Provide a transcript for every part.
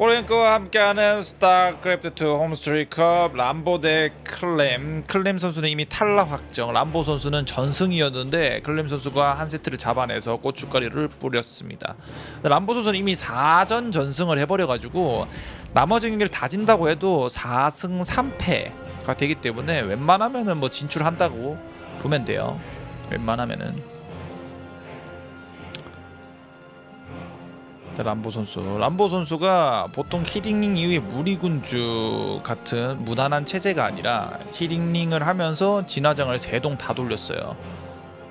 꼬랭크와 함께하는 스타크래프트 2 홈스트리컵 람보 대 클램. 클램 선수는 이미 탈락 확정. 람보 선수는 전승이었는데 클램 선수가 한 세트를 잡아내서 고춧가루를 뿌렸습니다. 람보 선수는 이미 4전 전승을 해버려가지고 나머지 경기를 다 진다고 해도 4승 3패가 되기 때문에 웬만하면은 뭐 진출한다고 보면 돼요. 웬만하면은 람보 선수. 람보 선수가 보통 히딩링 이후에 무리군주 같은 무난한 체제가 아니라 히딩링을 하면서 진화장을 세 동 다 돌렸어요.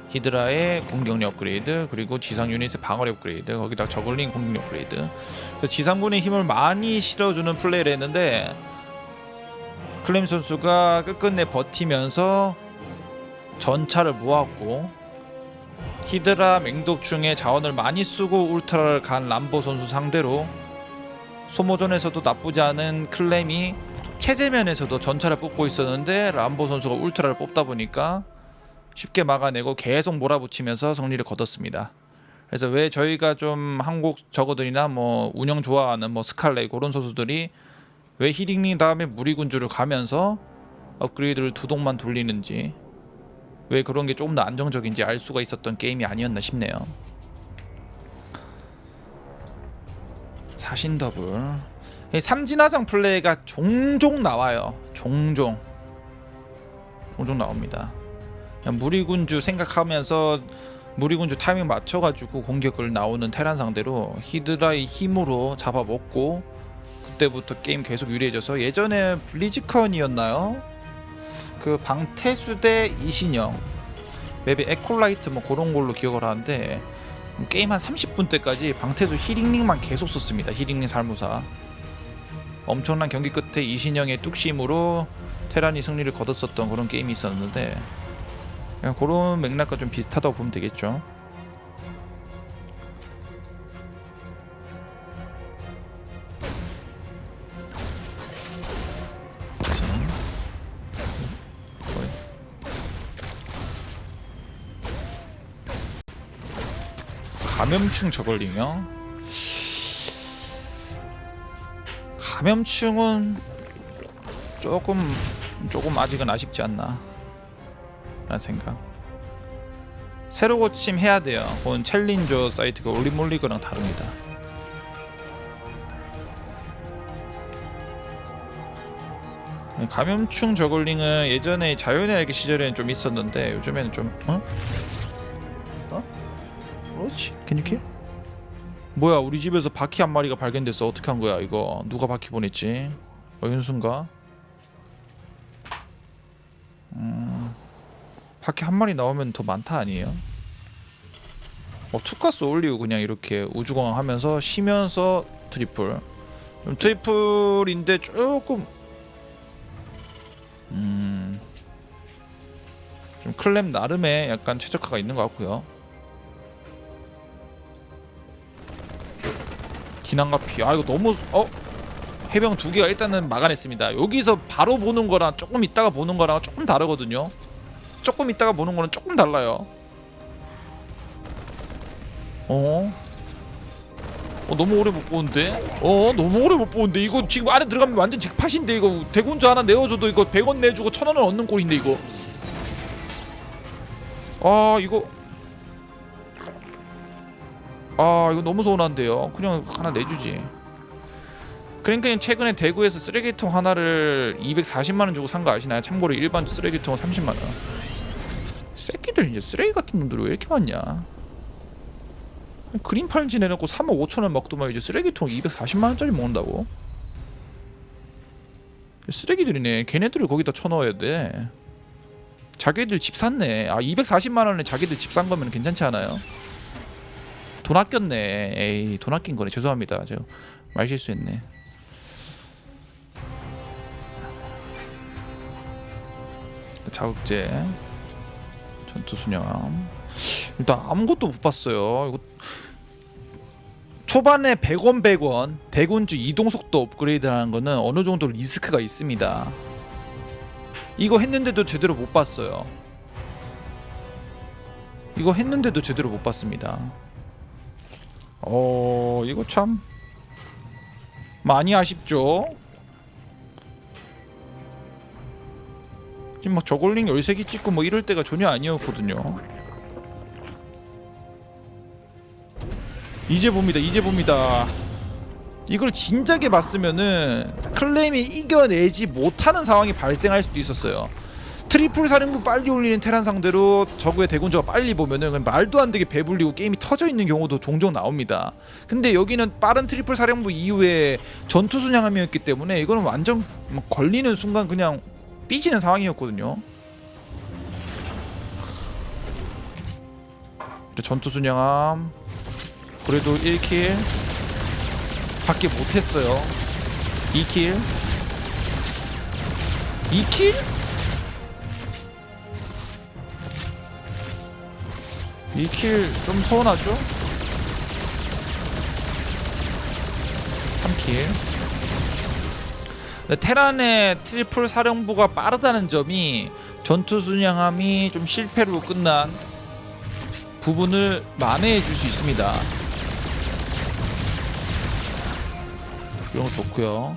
히드라의 공격력 업그레이드 그리고 지상 유닛의 방어력 업그레이드 거기다 저글링 공격력 업그레이드 지상군의 힘을 많이 실어주는 플레이를 했는데 클램 선수가 끝끝내 버티면서 전차를 모았고 히드라 맹독충의 자원을 많이 쓰고 울트라를 간 람보 선수 상대로 소모전에서도 나쁘지 않은 클램이 체제면에서도 전차를 뽑고 있었는데 람보 선수가 울트라를 뽑다 보니까 쉽게 막아내고 계속 몰아붙이면서 승리를 거뒀습니다. 그래서 왜 저희가 좀 한국 저거들이나 뭐 운영 좋아하는 뭐 스칼렛 그런 선수들이 왜 히딩링 다음에 무리군주를 가면서 업그레이드를 두 동만 돌리는지 왜 그런 게 조금 더 안정적인지 알 수가 있었던 게임이 아니었나 싶네요. 사신 더블. 이 삼진화장 플레이가 종종 나와요. 종종. 종종 나옵니다. 무리군주 생각하면서 무리군주 타이밍 맞춰가지고 공격을 나오는 테란 상대로 히드라의 힘으로 잡아먹고 그때부터 게임 계속 유리해져서 예전에 블리즈컨이었나요? 그 방태수 대 이신영 맵이 에콜라이트 뭐 그런 걸로 기억을 하는데 게임 한 30분 때까지 방태수 히링링만 계속 썼습니다. 히링링 살무사 엄청난 경기 끝에 이신영의 뚝심으로 테란이 승리를 거뒀었던 그런 게임이 있었는데 그런 맥락과 좀 비슷하다고 보면 되겠죠. 감염충 저걸링이요? 감염충은 조금 조금 아직은 아쉽지 않나 라는 생각 새로 고침 해야 돼요 그건 챌린저 사이트가 올리몰리거랑 다릅니다 감염충 저글링은 예전에 자연의 알기 시절에는 좀 있었는데 요즘에는 좀 어? 어? 그렇지 괜찮게? 뭐야 우리 집에서 바퀴 한 마리가 발견됐어 어떻게 한 거야 이거 누가 바퀴 보냈지? 어 윤순가? 음 바퀴 한 마리 나오면 더 많다 아니에요? 어 투카스 올리고 그냥 이렇게 우주공항 하면서 쉬면서 트리플 좀 트리플인데 조금 음. 좀 클램 나름의 약간 최적화가 있는 것 같고요. 기난과 피. 아 이거 너무 어 해병 두 개가 일단은 막아냈습니다. 여기서 바로 보는 거랑 조금 있다가 보는 거랑 조금 다르거든요. 조금 있다가 보는 거는 조금 달라요. 어? 어 너무 오래 못 보는데? 어 너무 오래 못 보는데 이거 지금 안에 들어가면 완전 잭팟인데 이거 대군주 하나 내어줘도 이거 100원 내주고 1000원을 얻는 꼴인데 이거 아 이거 아 이거 너무 서운한데요 그냥 하나 내주지 그러니까 최근에 대구에서 쓰레기통 하나를 240만원 주고 산 거 아시나요? 참고로 일반 쓰레기통은 30만원 새끼들 이제 쓰레기 같은 놈들이 왜 이렇게 많냐 그린 팔 지 내놓고 3억 5천원 먹더만 이제 쓰레기통 240만 원짜리 먹는다고? 쓰레기들이네. 걔네들을 거기다 쳐넣어야 돼. 자기들 집 샀네. 아 240만 원에 자기들 집 산 거면 괜찮지 않아요? 돈 아꼈네. 에이 돈 아낀 거네. 죄송합니다. 제가 말 실수했네. 자극제 전투 수념 일단 아무것도 못 봤어요. 이거 초반에 100원 100원 대군주 이동 속도 업그레이드라는 거는 어느 정도 리스크가 있습니다. 이거 했는데도 제대로 못 봤어요. 이거 했는데도 제대로 못 봤습니다. 어 이거 참 많이 아쉽죠. 지금 막 저글링 13개 찍고 뭐 이럴 때가 전혀 아니었거든요. 이제 봅니다. 이제 봅니다. 이걸 진작에 봤으면은 클레임이 이겨내지 못하는 상황이 발생할 수도 있었어요. 트리플 사령부 빨리 올리는 테란 상대로 저그의 대군주가 빨리 보면은 말도 안 되게 배불리고 게임이 터져 있는 경우도 종종 나옵니다. 근데 여기는 빠른 트리플 사령부 이후에 전투 순양함이었기 때문에 이거는 완전 막 걸리는 순간 그냥 삐지는 상황이었거든요. 전투 순양함 그래도 1킬 밖에 못했어요. 2킬 2킬? 2킬 좀 서운하죠? 3킬 테란의 트리플 사령부가 빠르다는 점이 전투 순양함이 좀 실패로 끝난 부분을 만회해 줄 수 있습니다. 이런 거 좋고요.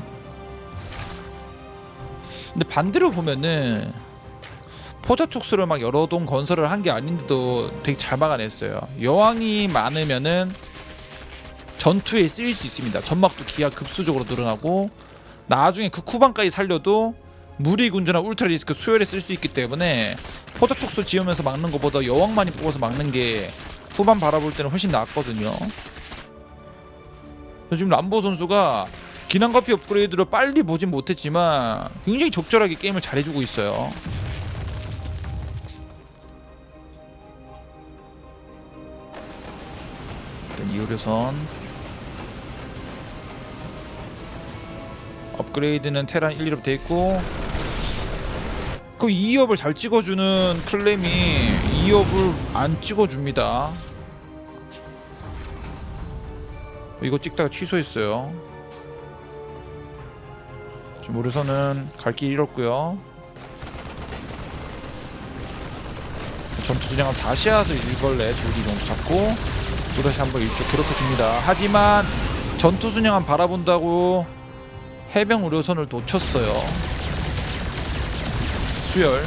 근데 반대로 보면은 포자 촉수를 막 여러 동 건설을 한 게 아닌데도 되게 잘 막아냈어요. 여왕이 많으면은 전투에 쓰일 수 있습니다. 전막도 기하 급수적으로 늘어나고 나중에 그 쿠방까지 살려도 무리 군주나 울트라 리스크 수혈에 쓸 수 있기 때문에 포자 촉수 지으면서 막는 것보다 여왕만이 뽑아서 막는 게 후반 바라볼 때는 훨씬 낫거든요. 지금 람보 선수가 기난커피 업그레이드를 빨리 보진 못했지만 굉장히 적절하게 게임을 잘해주고 있어요. 일단 이호려선 업그레이드는 테란 1, 2로 돼 있고 그 2업을 잘 찍어주는 클램이 2업을 안 찍어줍니다. 이거 찍다가 취소했어요. 지금 우르선은 갈 길 잃었고요. 전투 진영을 다시 와서 일벌레 둘이 정도 잡고 또다시 한번 일쪽 그렇게 줍니다. 하지만 전투 순양함 바라본다고 해병 우려선을 놓쳤어요. 수열.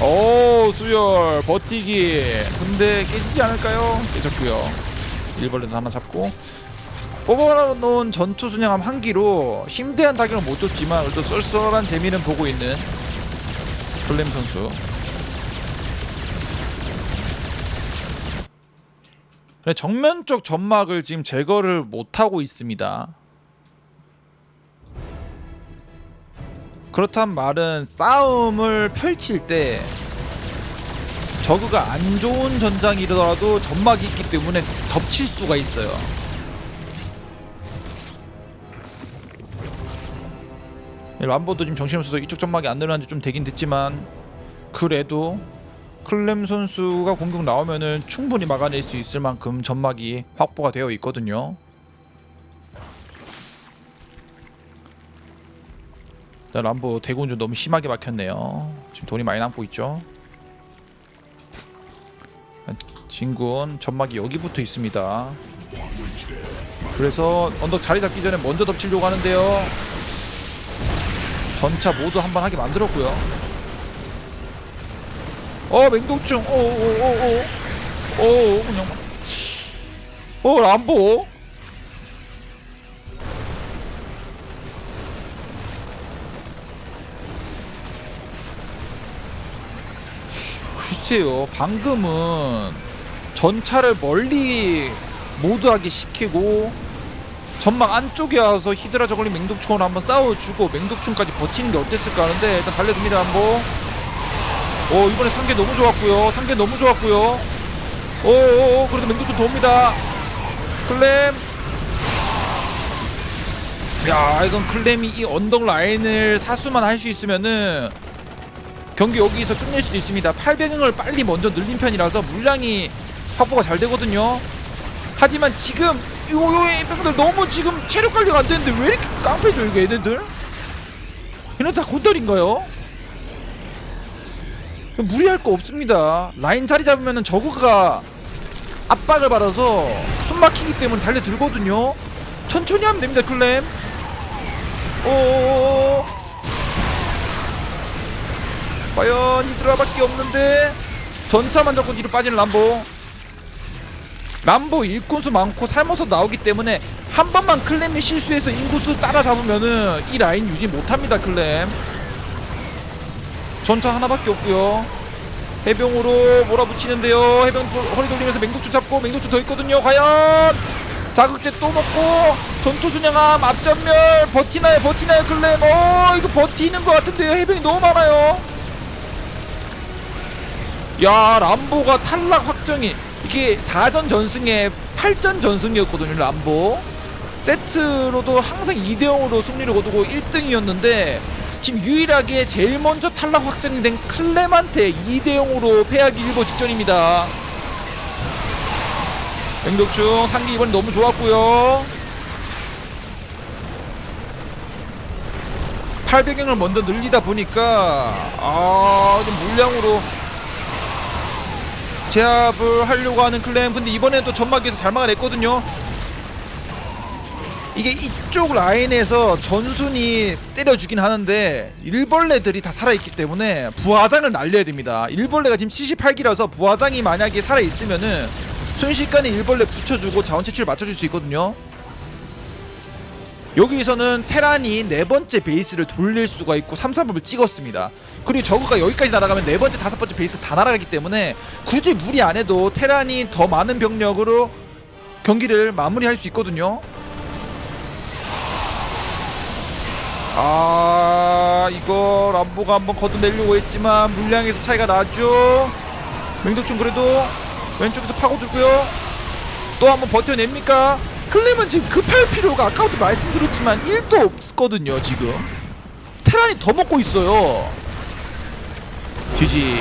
오 수열 버티기. 근데 깨지지 않을까요? 깨졌고요. 일벌레도 하나 잡고 뽑아놓은 전투 순양함 한 기로 심대한 타격을 못 줬지만 그래도 쏠쏠한 재미는 보고 있는 플렘 선수. 근데 정면 쪽 점막을 지금 제거를 못 하고 있습니다. 그렇단 말은 싸움을 펼칠 때 저그가 안 좋은 전장이더라도 점막이 있기 때문에 덮칠 수가 있어요. 람보도 지금 정신없어서 이쪽 점막이 안 늘어난 지좀 되긴 됐지만 그래도 클렘 선수가 공격 나오면은 충분히 막아낼 수 있을 만큼 점막이 확보가 되어 있거든요. 자, 람보 대군주 너무 심하게 막혔네요. 지금 돈이 많이 남고 있죠. 진군 점막이 여기 붙어 있습니다. 그래서 언덕 자리 잡기 전에 먼저 덮치려고 하는데요. 전차 모두 한번 하게 만들었고요. 어 맹독충. 오오오오오 오 그냥 어 람보. 글쎄요 방금은 전차를 멀리 모드하게 시키고 전막 안쪽에 와서 히드라 저글링 맹독충으로 한번 싸워주고 맹독충까지 버티는 게 어땠을까 하는데 일단 달려듭니다 한번 오 이번에 상계 너무 좋았고요. 상계 너무 좋았고요. 오오오 그래도 맹독충 돕니다. 클램. 야 이건 클램이 이 언덕 라인을 사수만 할 수 있으면은 경기 여기서 끝낼 수도 있습니다. 800응을 빨리 먼저 늘린 편이라서 물량이 확보가 잘 되거든요. 하지만 지금 이거 요 병들 너무 지금 체력 관리가 안 되는데 왜 이렇게 깡패죠 이거 얘네들? 얘네 다 곤돌인가요? 무리할 거 없습니다. 라인 자리 잡으면은 저그가 압박을 받아서 숨 막히기 때문에 달려들거든요. 천천히 하면 됩니다 클램. 오 과연 히드라밖에 없는데 전차만 잡고 뒤로 빠지는 람보. 람보 일꾼수 많고 삶아서 나오기 때문에 한 번만 클램이 실수해서 인구수 따라잡으면은 이 라인 유지 못합니다 클램 전차 하나밖에 없고요. 해병으로 몰아붙이는데요. 해병 돌- 허리 돌리면서 맹독주 잡고 맹독주 더 있거든요. 과연! 자극제 또 먹고 전투 순양함 앞전멸 버티나요? 버티나요? 클램 어 이거 버티는 것 같은데요. 해병이 너무 많아요. 야 람보가 탈락 확정이 이게 4전 전승에 8전 전승이었거든요 람보. 세트로도 항상 2대0으로 승리를 거두고 1등이었는데 지금 유일하게 제일 먼저 탈락 확정이 된 클레만테 2대0으로 패하기 일보 직전입니다. 맹독충 상기 이번 너무 좋았고요. 800경을 먼저 늘리다 보니까 아 좀 물량으로 제압을 하려고 하는 클램 근데 이번엔 또 점막에서 잘 막아냈거든요 이게 이쪽 라인에서 전순이 때려주긴 하는데 일벌레들이 다 살아있기 때문에 부하장을 날려야 됩니다 일벌레가 지금 78기라서 부하장이 만약에 살아있으면은 순식간에 일벌레 붙여주고 자원 채취를 맞춰줄 수 있거든요 여기서는 테란이 네 번째 베이스를 돌릴 수가 있고 3, 4법을 찍었습니다. 그리고 저그가 여기까지 날아가면 네 번째, 다섯 번째 베이스 다 날아가기 때문에 굳이 무리 안 해도 테란이 더 많은 병력으로 경기를 마무리할 수 있거든요. 아 이거 람보가 한번 걷어내려고 했지만 물량에서 차이가 나죠. 맹독충 그래도 왼쪽에서 파고들고요. 또 한번 버텨냅니까? 클램은 지금 급할 필요가 아까부터 말씀드렸지만 1도 없거든요 지금 테란이 더 먹고 있어요 GG